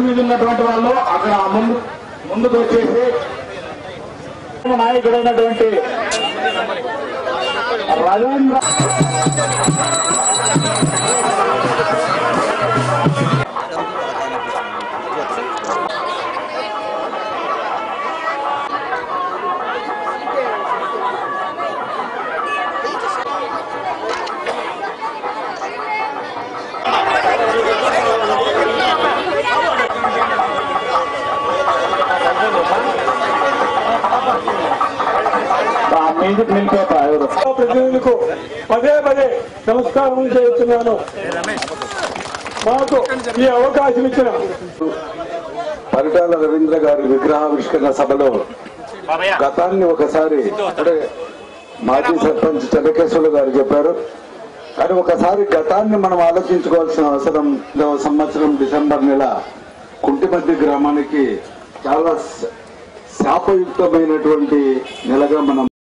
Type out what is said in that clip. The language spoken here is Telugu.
రోడ్డు మీద ఉన్నటువంటి వాళ్ళు అక్కడ ముందు ముందుకు వచ్చేసి నాయకుడైనటువంటి రవీంద్ర మ్యూజిక్ నిలిపేట ఎవరు ప్రతినిధులకు పదే పదే నమస్కారం చేస్తున్నాను. మాకు ఈ అవకాశం ఇచ్చిన పరిటాల రవీంద్ర గారి విగ్రహావిష్కరణ సభలో గతాన్ని ఒకసారి అంటే మాజీ సర్పంచ్ చెన్నకేశ్వర గారు చెప్పారు. కానీ ఒకసారి గతాన్ని మనం ఆలోచించుకోవాల్సిన అవసరం సంవత్సరం డిసెంబర్ నెల కుంటిమద్ది గ్రామానికి చాలా శాపయుక్తమైనటువంటి నెలగా మనం